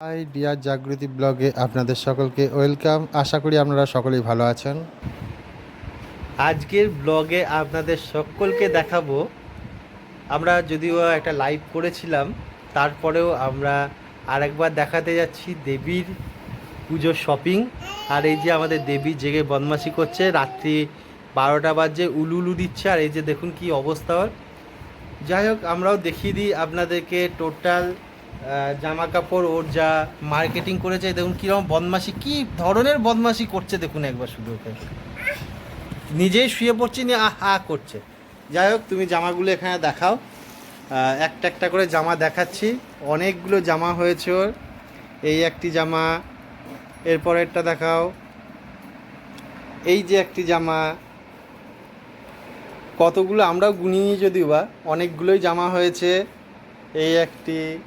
High deer Jagriti ব্লগে আপনাদের সকলকে ওয়েলকাম। আশা করি আপনারা সকলেই ভালো আছেন। আজকের ব্লগে আপনাদের সকলকে দেখাবো। আমরা যদিও একটা লাইভ করেছিলাম, তারপরেও আমরা আরেকবার দেখাতে যাচ্ছি দেবীর পুজোর শপিং। আর এই যে আমাদের দেবী জেগে বদমাশি করছে, রাত্রি বারোটা বাজে উলু উলু দিচ্ছে। আর এই যে দেখুন কি অবস্থা যাই হোক, আমরাও দেখিয়ে দিই আপনাদেরকে টোটাল জামা কাপড় ওর যা মার্কেটিং করেছে। দেখুন কীরকম বদমাশি, কি ধরনের বদমাশি করছে দেখুন একবার শুধু ওকে। নিজেই শুয়ে পড়ছে, নিয়ে আহ হা করছে। যাই হোক, তুমি জামাগুলো এখানে দেখাও। একটা একটা করে জামা দেখাচ্ছি। অনেকগুলো জামা হয়েছে ওর। এই একটি জামা এরপরেরটা দেখাও। এই যে একটি জামা, কতগুলো আমরাও গুনিয়ে যদিও বা, অনেকগুলোই জামা হয়েছে। এই একটি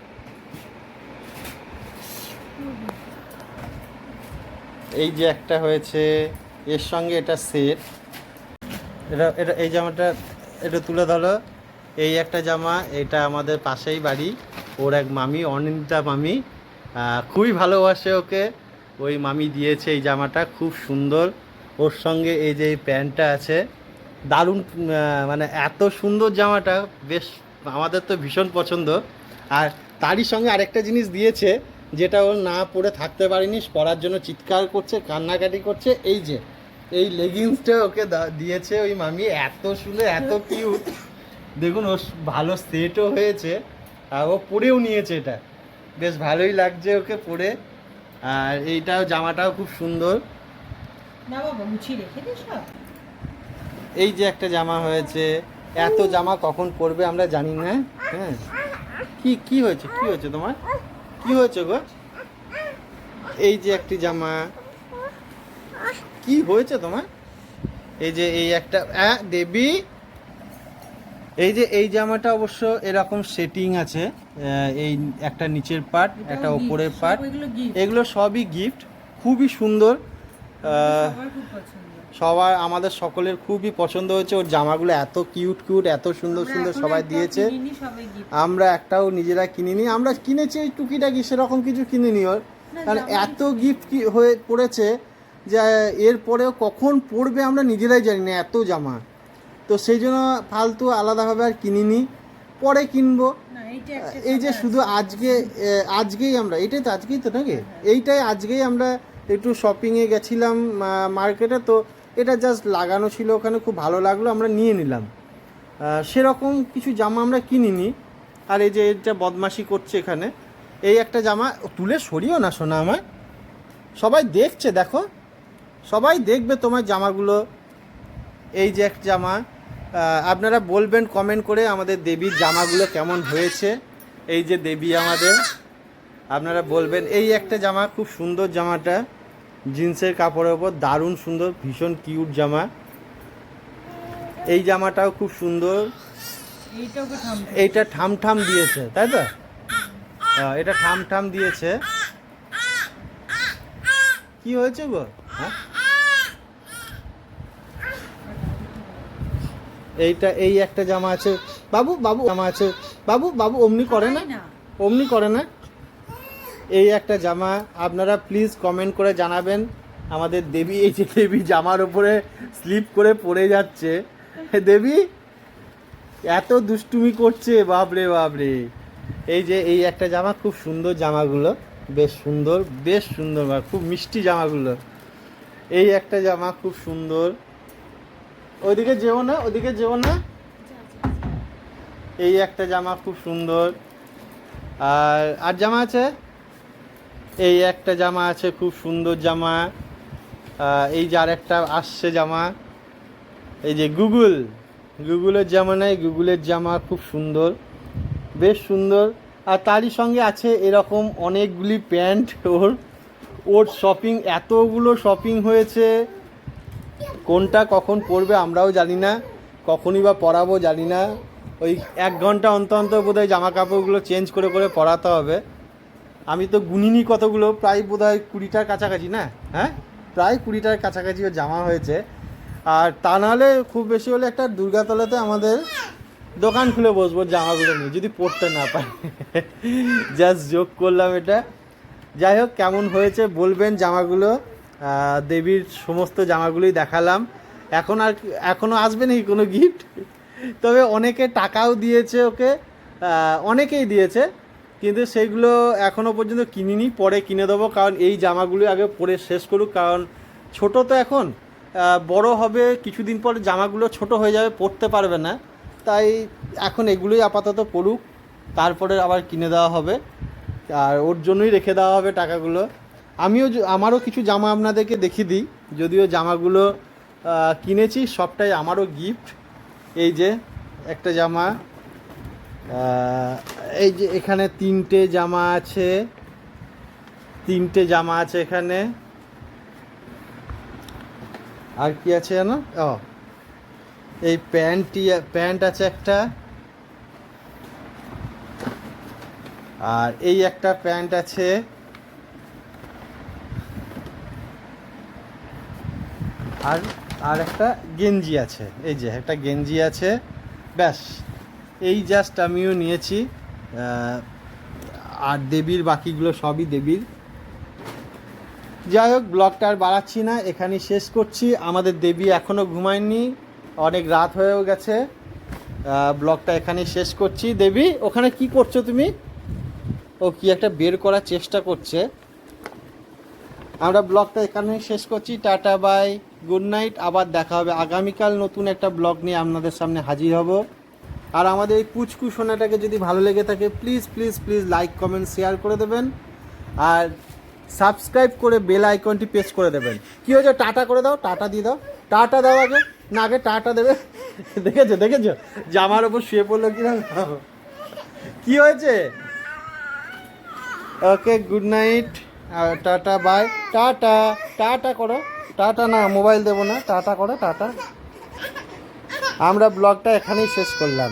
এই যে একটা হয়েছে, এর সঙ্গে এটা সেট এটা এটা, এই জামাটা এটা তুলে ধরো। এই একটা জামা, এটা আমাদের পাশেই বাড়ি। ওর এক মামি অনিন্দিতা মামি খুবই ভালোবাসে ওকে। ওই মামি দিয়েছে এই জামাটা, খুব সুন্দর। ওর সঙ্গে এই যে প্যান্টটা আছে, দারুণ মানে এত সুন্দর জামাটা, বেশ, আমাদের তো ভীষণ পছন্দ। আর তারই সঙ্গে আরেকটা জিনিস দিয়েছে যেটা ওর না পরে থাকতে পারিনি পরার জন্য চিৎকার করছে কান্নাকাটি করছে এই যে এই লেগিংসটা ওকে দিয়েছে ওই মামি এত সুন্দর এত কিউট দেখুন ও ভালো সেটও হয়েছে আর ও পরেও নিয়েছে এটা। বেশ ভালোই লাগছে ওকে পরে। আর এইটাও জামাটাও খুব সুন্দর। এই যে একটা জামা হয়েছে। এত জামা কখন পরবে আমরা জানি না হ্যাঁ। কি কি হয়েছে কি হয়েছে তোমার? কি হয়েছে গো? এই যে একটি জামা। কি হয়েছে তোমার? এই যে এই একটা অ্যাঁ, দেবী? এই যে এই জামাটা অবশ্য এরকম সেটিং আছে এই একটা নিচের পার্ট একটা ওপরের পার্ট এগুলো সবই গিফট খুবই সুন্দর খুব পছন্দ। সবার আমাদের সকলের খুবই পছন্দ হয়েছে। ওর জামাগুলো এত কিউট কিউট এত সুন্দর সুন্দর সবাই দিয়েছে। আমরা একটাও নিজেরা কিনিনি। আমরা কিনেছি এই টুকিটাকি সেরকম কিছু কিনিনি ওর। কারণ এত গিফট কি হয়ে পড়েছে যে এরপরেও কখন পড়বে আমরা নিজেরাই জানি না এত জামা। তো সেই জন্য ফালতু আলাদাভাবে আর কিনিনি। পরে কিনবো। এই যে শুধু আজকে আজকেই আমরা এটাই তো আজকেই তো নাকি? এইটাই আজকেই আমরা একটু শপিংয়ে গেছিলাম মার্কেটে তো এটা জাস্ট লাগানো ছিল, ওখানে খুব ভালো লাগল, আমরা নিয়ে নিলাম। সেরকম কিছু জামা আমরা কিনিনি। আর এই যে এটা বদমাশি করছে এখানে, এই একটা জামা তুলে সরিও না শোনা আমার সবাই দেখছে, দেখো। সবাই দেখবে তোমার জামাগুলো। এই যে এক জামা আপনারা বলবেন কমেন্ট করে আমাদের দেবীর জামাগুলো কেমন হয়েছে। এই যে দেবী আমাদের, আপনারা বলবেন, এই একটা জামা, খুব সুন্দর জামাটা। জিন্সের কাপড়ের ওপর দারুণ সুন্দর ভীষণ কিউট জামা। এই জামাটাও খুব সুন্দর। এইটা ঠাম ঠাম দিয়েছে তাই তো? এটা ঠাম ঠাম দিয়েছে। কি হয়েছে গো? হ্যাঁ? এইটা এই একটা জামা আছে। বাবু বাবু জামা আছে। বাবু বাবু অমনি করে না। অমনি করে না? এই একটা জামা আপনারা প্লিজ কমেন্ট করে জানাবেন। আমাদের দেবী, এই যে দেবী জামার উপরে স্লিপ করে পড়ে যাচ্ছে। দেবী, এত দুষ্টুমি করছে, বাপরে বাপরে। এই যে এই একটা জামা, খুব সুন্দর জামাগুলো, বেশ সুন্দর বেশ সুন্দর খুব মিষ্টি জামাগুলো। এই একটা জামা খুব সুন্দর। ওইদিকে যেও না ওদিকে যেও না। এই একটা জামা খুব সুন্দর। আর আর জামা আছে? এই একটা জামা আছে, খুব সুন্দর জামা। এই যে আরেকটা আসছে জামা। এই যে গুগল। গুগলের জামা নেই, গুগলের জামা খুব সুন্দর। বেশ সুন্দর। আর তারই সঙ্গে আছে এরকম অনেকগুলি প্যান্ট। ওর ওর শপিং, এতগুলো শপিং হয়েছে। কোনটা কখন পড়বে আমরাও জানি না। কখনই বা পরাবো জানি না। ওই এক ঘণ্টা অন্তর অন্তর বোধহয় জামা কাপড়গুলো চেঞ্জ করে করে পরাতে হবে। আমি তো গুনিনি কতগুলো, প্রায় বোধহয় কুড়িটার কাছাকাছি, না? হ্যাঁ? প্রায় কুড়িটার কাছাকাছি ওর জামা হয়েছে। আর তা নাহলে খুব বেশি হলে একটা দুর্গাতলাতে আমাদের দোকান খুলে বসবো জামাগুলো নিয়ে, যদি পড়তে না পাই জাস্ট যোগ করলাম এটা। যাই হোক, কেমন হয়েছে বলবেন জামাগুলো। দেবীর সমস্ত জামাগুলোই দেখালাম। এখন আর এখনও আসবে নাকি কোনো গিফট তবে অনেকে টাকাও দিয়েছে ওকে। অনেকেই দিয়েছে। কিন্তু সেইগুলো এখনও পর্যন্ত কিনিনি, পরে কিনে দেবো, কারণ এই জামাগুলো আগে পরে শেষ করুক, কারণ ছোট তো এখন। বড় হবে, কিছুদিন পর জামাগুলো ছোট হয়ে যাবে, পরতে পারবে না। তাই এখন এগুলোই আপাতত পড়ুক তারপরে আবার কিনে দেওয়া হবে। আর ওর জন্যই রেখে দেওয়া হবে টাকাগুলো। আমিও আমারও কিছু জামা আপনাদেরকে দেখিয়ে দিই, যদিও জামাগুলো কিনেছি, সবটাই আমারও গিফট এই যে, একটা জামা এই যে এখানে তিনটে জামা আছে। তিনটে জামা আছে এখানে। আর কি আছে জানো? ও। এই প্যান্টটি প্যান্ট আছে একটা। আর এই একটা প্যান্ট আছে। আর আর একটা গেঞ্জি আছে। এই যে একটা গেঞ্জি আছে। ব্যাস। এই জাস্ট আমিও নিয়েছি। আর দেবীর বাকিগুলো সবই দেবীর। যাই হোক, ব্লগটা আর বাড়াচ্ছি না, এখানেই শেষ করছি। আমাদের দেবী এখনও ঘুমায়নি, অনেক রাত হয়েও গেছে। ব্লগটা এখানেই শেষ করছি। দেবী, ওখানে কি করছ তুমি? ও কি একটা বের করার চেষ্টা করছে। আমরা ব্লগটা এখানে শেষ করছি। টাটা, বাই, গুড নাইট। আবার দেখা হবে আগামীকাল নতুন একটা ব্লগ নিয়ে আপনাদের সামনে হাজির হব। আর আমাদের এই পুচকু সোনাটাকে যদি ভালো লেগে থাকে please please please like comment share করে দেবেন। আর সাবস্ক্রাইব করে বেল আইকনটি প্রেস করে দেবেন। কি হয়েছে? টাটা করে দাও, টাটা দিয়ে দাও। টাটা দাও আগে। না, আগে টাটা দেবে। দেখেছ দেখেছ? জামার ওপর শুয়ে পড়ল কিনা? কি হয়েছে? Okay good night tata bye tata tata করো। টাটা না মোবাইল দেবো না। টাটা করো, টাটা। আমরা ব্লগটা এখানেই শেষ করলাম।